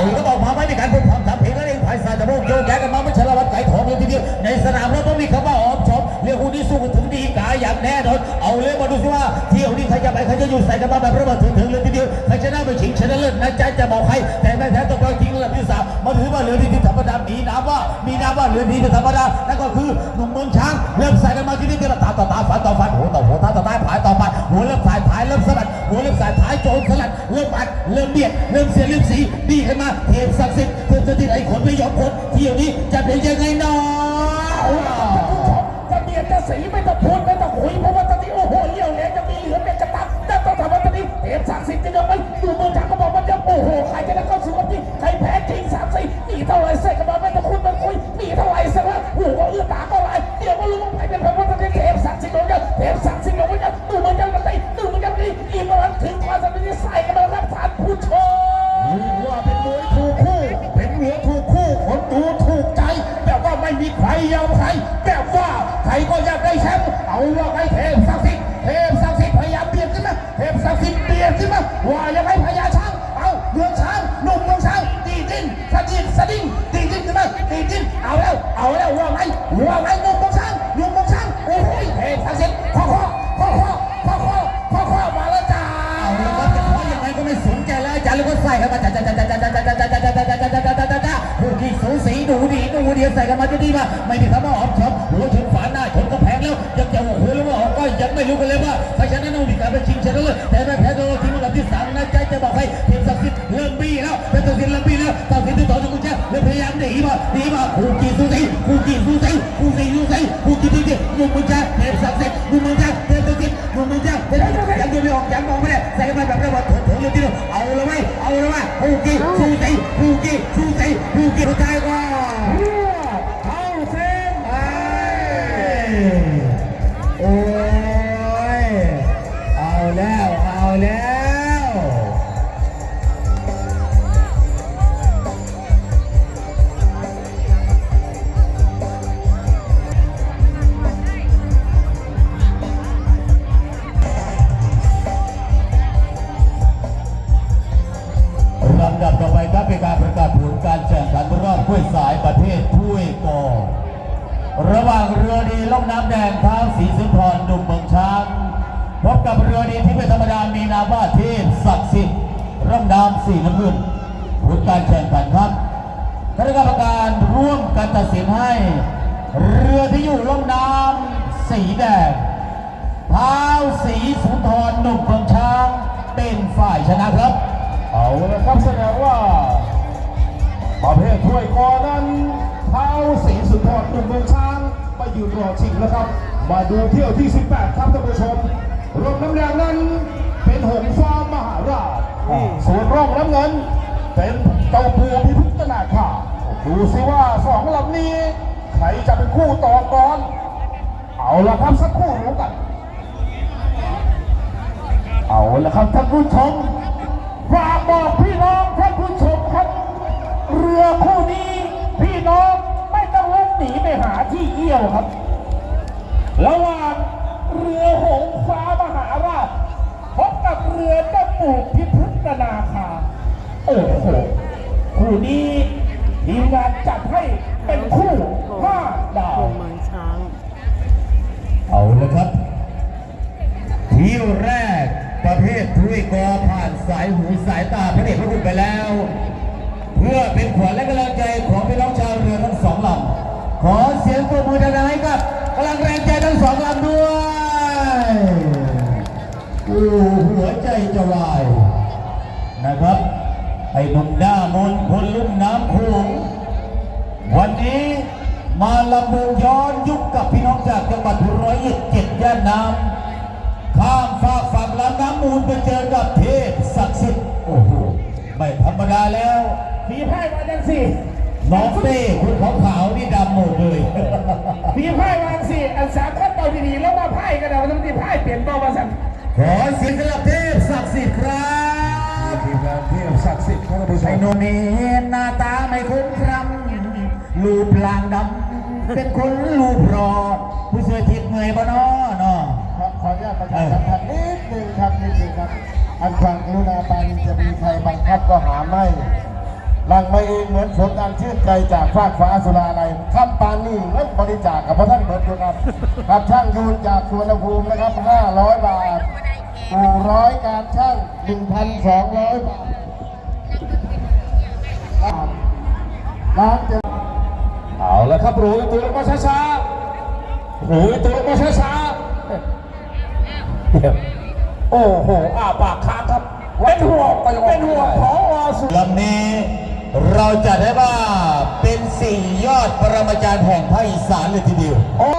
เอาก็บอกมาไม่มีการพูดความสามเพลงแล้วเองภายสายตะโบกโยกย้ายกันมาไม่ช่ละวัดไก่ทองเลยทีเดียวในสนามแล้วต้องมีคำว่าออมชอมเรื่องคู่นี้สู้กันถึงดีกาอย่างแน่นอนเอาเลยมาดูสิว่าเที่ยวนี้ใครจะไปใครจะอยู่ใส่กันมาแบบระเบิดถึงถึงเลยทีเดียวใครชนะไปชิงชนะเลิศนะจ๊ะจะบอกใครแต่ไม่แพ้ต้องไปทิ้งระดับที่สามมาถือว่าเรือดีที่ธรรมดามีน้ำว่ามีน้ำว่าเรือดีที่ธรรมดานั่นก็คือหนุ่มเมืองช้างเริ่มใส่กันมาที่นี่เดียวตาต่อตาฝันต่อฝันโหต่อหัวตาต่อตาผายต่อไปหัวเริ่มสายผายเริ่มสลัด หัวเริ่มสายท้ายโจมสลัดเริ่มอัดเริ่มเบียดเริ่มเสียเริ่มสีดีขึ้นมาเทพศักดิ์สิทธิ์เทพสถิตไอ้ขนไม่ยอมพ้นเที่ยวนี้จะเป็นยังไงเนาะ หนุ่มเมืองช้างหนุ่มเมืองช้างโอ้โหเทพศักดิ์สิทธิ์ข้อข้อข้อข้อข้อข้อข้อข้อมาแล้วจ้าเอาแล้วก็จะข้อยังไงก็ไม่สนใจแล้วอาจารย์แล้วก็ใส่กันมาจ้าจ้าจ้าจ้าจ้าจ้าจ้าจ้าจ้าจ้าจ้าจ้าจ้าจ้าจ้าจ้าผู้ที่สูสีดูดีดูเดียวใส่กันมาจะดีมาไม่มีคำว่าออมชอมหัวชนฝาหน้าชนกระแพงแล้วยังจะหัวแล้วว่าออกก็ยังไม่รู้กันเลยว่าเพราะฉะนั้นต้องมีการไปชิงชนะเลิศแต่ไม่แพ้ แล้วเป็นตัวสิทธิ์เริ่มบี้แล้วตัดสินที่ต่อจากกุญแจแล้วพยายามหนีมาหนีมาคู่กี่สูสีคู่กี่สูสีคู่สี่สูสีคู่กี่สูสีมุมกุญแจเทพศักดิ์สิทธิ์มุมกุญแจเทพศักดิ์สิทธิ์มุมกุญแจเทพศักดิ์สิทธิ์ยังยังไม่ออกยังมองไม่ได้ใส่กันมาแบบระเบิดเถิดเถิดเลยทีเดียวเอาเลยไหมเอาเลยไหมคู่กี่สูสีคู่กี่สูสีคู่กี่สุดท้ายก็ ห้วยสายประเภทถ้วยกอระหว่างเรือดีล่องน้ำแดงท้าวศรีสุนทรหนุ่มเมืองช้างพบกับเรือดีที่ไม่ธรรมดามีนามว่าเทพศักดิ์สิทธิ์ร่องน้ำสีน้ำเงินผลการแข่งขันครับคณะกรรมการร่วมกันตัดสินให้ เรือที่อยู่ล่องน้ำสีแดงท้าวศรีสุนทรหนุ่มเมืองช้างเป็นฝ่ายชนะครับ เอาละครับแสดงว่า ประเภทถ้วยกอนั้นเท้าสีสุนทรหนุ่มเมืองช้างไปยืนรอชิงแล้วครับ มาดูเที่ยวที่ 18 ครับท่านผู้ชมร่องน้ำแดงนั้นเป็นหงส์ฟ้ามหาราชส่วนร่องน้ำเงิน เป็นเจ้าปูพิพิธนาคาดูสิว่าสองลำนี้ใครจะเป็นคู่ต่อกรเอาละครับสักคู่รู้กัน เอาละครับท่านผู้ชมฝากบอกพี่น้องท่านผู้ชม ที่เยี่ยวครับ ระหว่างเรือหงส์ฟ้ามหาราชพบกับเรือเจ้าปู่พิพิธนาคา โอ้โห คู่นี้ทีมงานจัดให้เป็นคู่ห้าดาวเมืองช้าง เอาละครับ เที่ยวแรกประเภทถ้วยกอผ่านสายหูสายตาพระเดชพระคุณไปแล้ว เพื่อเป็นขวัญและกำลังใจของพี่น้องชาว ขอเสียงปรบมือดังๆให้กับกำลังแรงใจทั้งสองลำด้วยโอ้หัวใจจะวายนะครับไอ้หนุ่มหน้ามนคนลุ่มน้ำโขงวันนี้มาลำเมืองย้อนยุคกับพี่น้องจากจังหวัดร้อยเอ็ดเจ็ดย่านน้ำข้ามฝากฝั่งลำน้ำมูลไปเจอกับเทพศักดิ์สิทธิ์โอ้โหไม่ธรรมดาแล้วฝีพายมาจังสี่ น้องเต้คุณขาวขาวๆนี่ดำหมดเลยฝีพายวางสี่อันสามขั้นตอนดีๆแล้วมาพายกันเอาทั้งที่พายเปลี่ยนตัวมาสั่นขอเสียงสำหรับเทพศักดิ์สิทธิ์ครับทีมงานเที่ยวศักดิ์สิทธิ์ครับท่านผู้ชไอ้มหนมนี้หน้าตาไม่คุ้มครำรูปร่างดำเป็นคนรูปรอผู้ช่วยทิศเมื่อยบ่นอเนาะขอขออนุญาตประชาสัมพันธ์นิดนึงครับนิดนึงครับ อันความกรุณาไปจะมีใครบังคับก็หาไม่ หลังมาเองเหมือนฝนอันชื่นใจจากฟากฟ้าสุราในคำปานนี่เงินบริจาคกับพระท่านเบิร์ดโครับครับช่างยูนจากสวนภูมินะครับ 500 บาทอู่ร้อยการช่าง 1,200 บาทร้านเจเอาละครับหรูยตัวลงมาช้าๆรูยตัวลงมาช้าๆโอ้โหอ้าปากค้างครับเป็นห่วงเป็นห่วงพอสุลำนี้ เราจัดให้ว่าเป็นสี่ยอดปรมาจารย์แห่งภาคอีสานเลยทีเดียวโอ้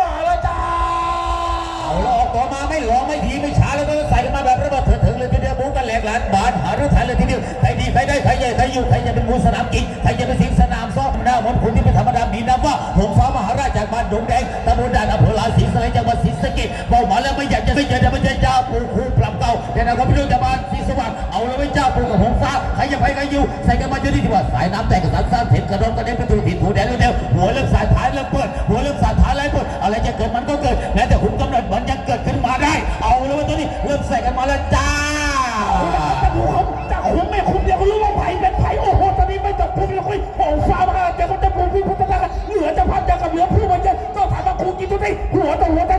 มาแล้วจ้าเอาแล้วออกตัวมาไม่หลงไม่ทีไม่ช้าแล้วก็ใส่กันมาแบบระเบิดเถิดเถิงเลยทีเดียวบุกกันแหลกหลานบานหาเรื่องถ่ายเลยทีเดียวใครดีใครได้ใครใหญ่ใครอยู่ใครจะเป็นงูสนามกิงใครจะเป็นสิงสนามซ้อมหน้ามนต์คุณที่เป็นธรรมดามีนามว่าหงฟ้ามหาราชจากบ้านดงแดงตำบลด่านอำเภอลานศรีสะเลจังหวัดศรีสะเกษบอกมาแล้วไม่อยากจะไม่อยากจะไม่ใช่เจ้าปู่ครูปรับเก่าแต่นะครับพี่น้อง ปู่กับหงฟ้าใครจะไปใครอยู่ใส่กันมาจนที่ที่ว่าสายน้ำแตกกระสันซ่านเห็นกระโดดกระเด็นประตูถิ่นหัวแดงเร็วๆหัวเริ่มสายท้ายเริ่มเปิดหัวเริ่มสายท้ายเริ่มเปิดอะไรจะเกิดมันก็เกิดแม้แต่ขุมกำเนิดมันยังเกิดขึ้นมาได้ เอาแล้วตัวนี้เริ่มใส่กันมาแล้วจ้าจะดูเขาจะคุ้มไม่คุ้มเดี๋ยวก็รู้ว่าไผ่เป็นไผ่โอ้โหตอนนี้ไม่ต้องคุ้มแล้วคุยโอ้ฟ้ามาเดี๋ยวก็จะคุ้มพี่พุทธนาเหนือจะพัดจะกับเหนือผู้มันจะต้องถามว่าครูกินตัวไหนหัวต่อหัวต่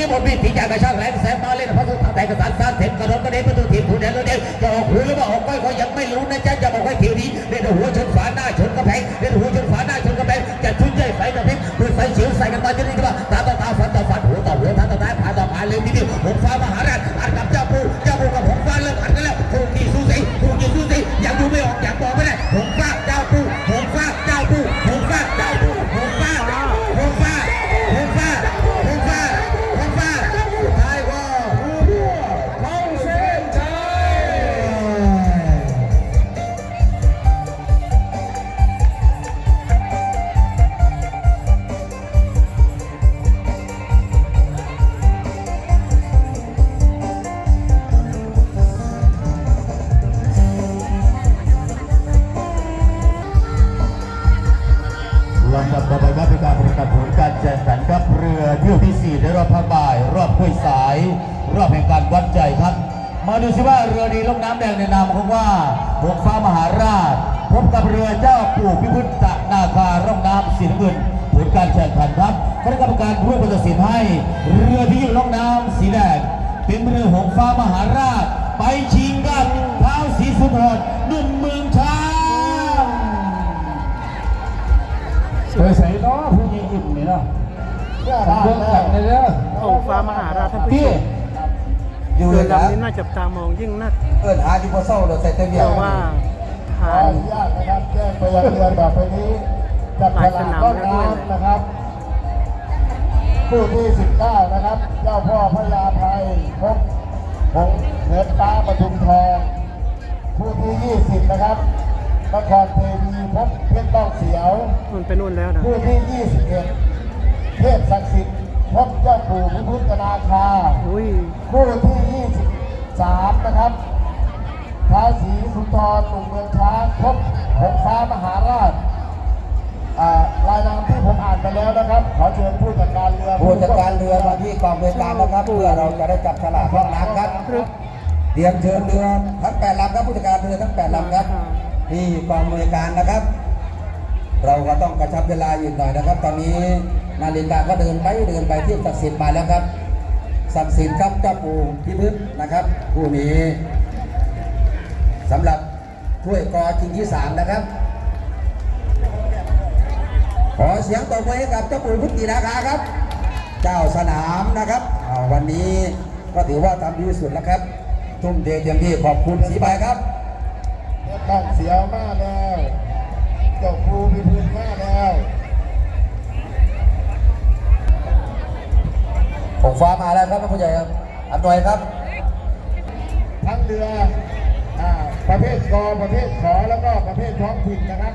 ดีตอนนี้ผมมีที่จากกระช่างแรงแสงมาเล่นพระสุธาแต่กระสันสานเถ็มกระโดดกระเด็นประตูทีมผู้เด่นเลยเด่นจะออกหูหรือว่าออกก้อยก็ยังไม่รู้นะจ๊ะจะบอกให้ทีนี้เล่นหัวชนฝาหน้าชนกระแพงเล่นหัวชนฝาหน้าชนกระแพงจะชุนใหญ่ไฟกระพริบปืนไฟเฉียวใส่กันตอนนี้ก็ว่าตาต่อตาฟันต่อฟันหูต่อหัวท้าต่อท้ายผ่าต่อผ่าเร็วทีเดียวหงฟ้ามหา ลำดับต่อไปครับเป็นการประกาศผลการแข่งขันครับเรือเที่ยวที่ 4 ในรอบภาคบ่าย รอบห้วยสาย รอบแห่งการวัดใจครับ มาดูสิว่าเรือดีลงน้ำแดงในนามของว่าหงฟ้ามหาราช พบกับเรือเจ้าปู่พิพุทธนาคาร่องน้ำสีน้ำเงินผลการแข่งขันครับคณะกรรมการผู้ตัดสินให้ เรือที่อยู่ล่องน้ำสีแดงเป็นเรือหงฟ้ามหาราช ไปชิงกับเท้าสีสุนทรหนุ่มเมืองช้า อิ่มนี่เนาะเพื่อเบิ่งกันเลยเด้อองค์ฟ้ามหาราชท่านผู้ชพี่มอยู่เรืเลอยนะลำนี้น่าจับตามองยิ่งนักเอิ้นหาอยู่พอเศร้าเราใส่เต็มเพเดียวราะว่าขอผ่าอนนุญาตนะครับแจ้งไปยังเรือต่อไปนี้จับฉลากต้นน้ำนะครับผู้ที่19นะครับ เจ้าพ่อพญาไทพบหงส์เหนือฟ้าปทุมทองผู้ที่ 20 นะครับ นครเทวีพบเพชรต้องเสียวมันไปนู่นแล้วนะผู้ที่ 21 เทพศักดิ์สิทธิ์พบเจ้าปู่พิพุทธนาคาอุ้ยผู้ที่ 23 นะครับท้าวศรีสุนทรหนุ่มเมืองช้างพบหงฟ้ามหาราชอ่ารายนามที่ผมอ่านไปแล้วนะครับ ขอเชิญผู้จัดการเรือผู้จัดการเรือมาที่กองเรือการนะครับ เพื่อเราจะได้จับฉลากห้องน้ำครับ เตรียมเชิญเรือทั้งแปดลำครับผู้จัดการเรือทั้งแปดลำครับ ที่กองเรือการนะครับ เราก็ต้องกระชับเวลาอีกหน่อยนะครับ ตอนนี้นาฬิกาก็เดินไปเดินไปที่ศักดิ์สิทธิ์มาแล้วครับศักดิ์สิทธิ์ครับเจ้าปู่พิพึกนะครับผู้นี้สำหรับถ้วยกอชิงที่สามนะครับขอเสียงตบมือให้กับเจ้าปู่พุทธินาคาครับ เจ้าสนามนะครับวันนี้ก็ถือว่าทำดีที่สุดแล้วครับ ทุ่มเทเต็มที่ขอบคุณสีใบครับ ตั้งเสียวมากแล้วเจ้าครูพิพูนมากแล้วของฟ้ามาแล้วครับท่านผู้ใหญ่ครับอันหน่อยครับ ทั้งเรืออ่าประเภทกอประเภทขอแล้วก็ประเภทท้องถิ่นนะครับ